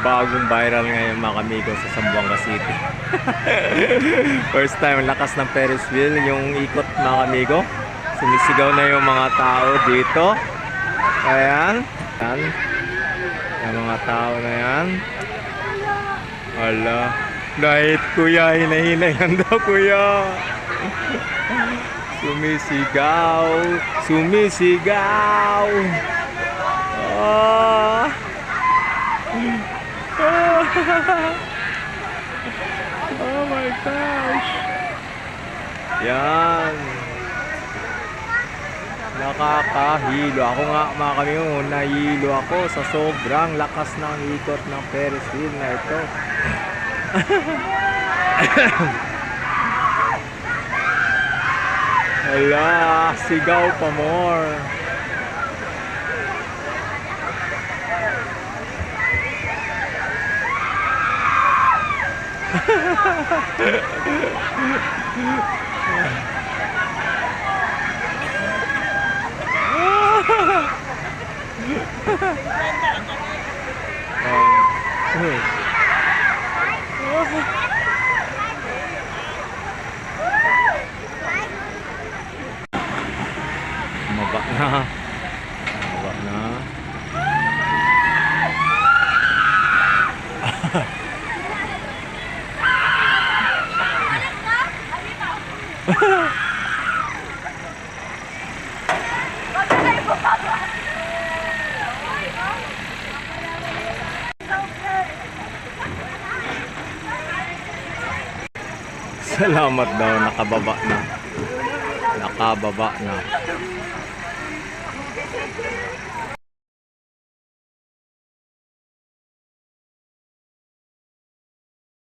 bagong viral ngayon mga kamigo sa Zamboanga City. First time, lakas ng Ferris wheel, yung ikot mga kamigo. Sumisigaw na yung mga tao dito. Ayan. Ayan. Yung mga tao na yan. Wala. Dahit kuya, hinahinayan daw kuya. Sumisigaw. Sumisigaw. Ah. oh my gosh. Yan. Nakakahilo. Ako nga mga kami, oh, nahilo ako sa sobrang lakas ng ikot ng Ferris wheel na ito. Hala, sigaw pa more. Um, Maba na. Maba na. Salamat daw, nakababa na. Nakababa na.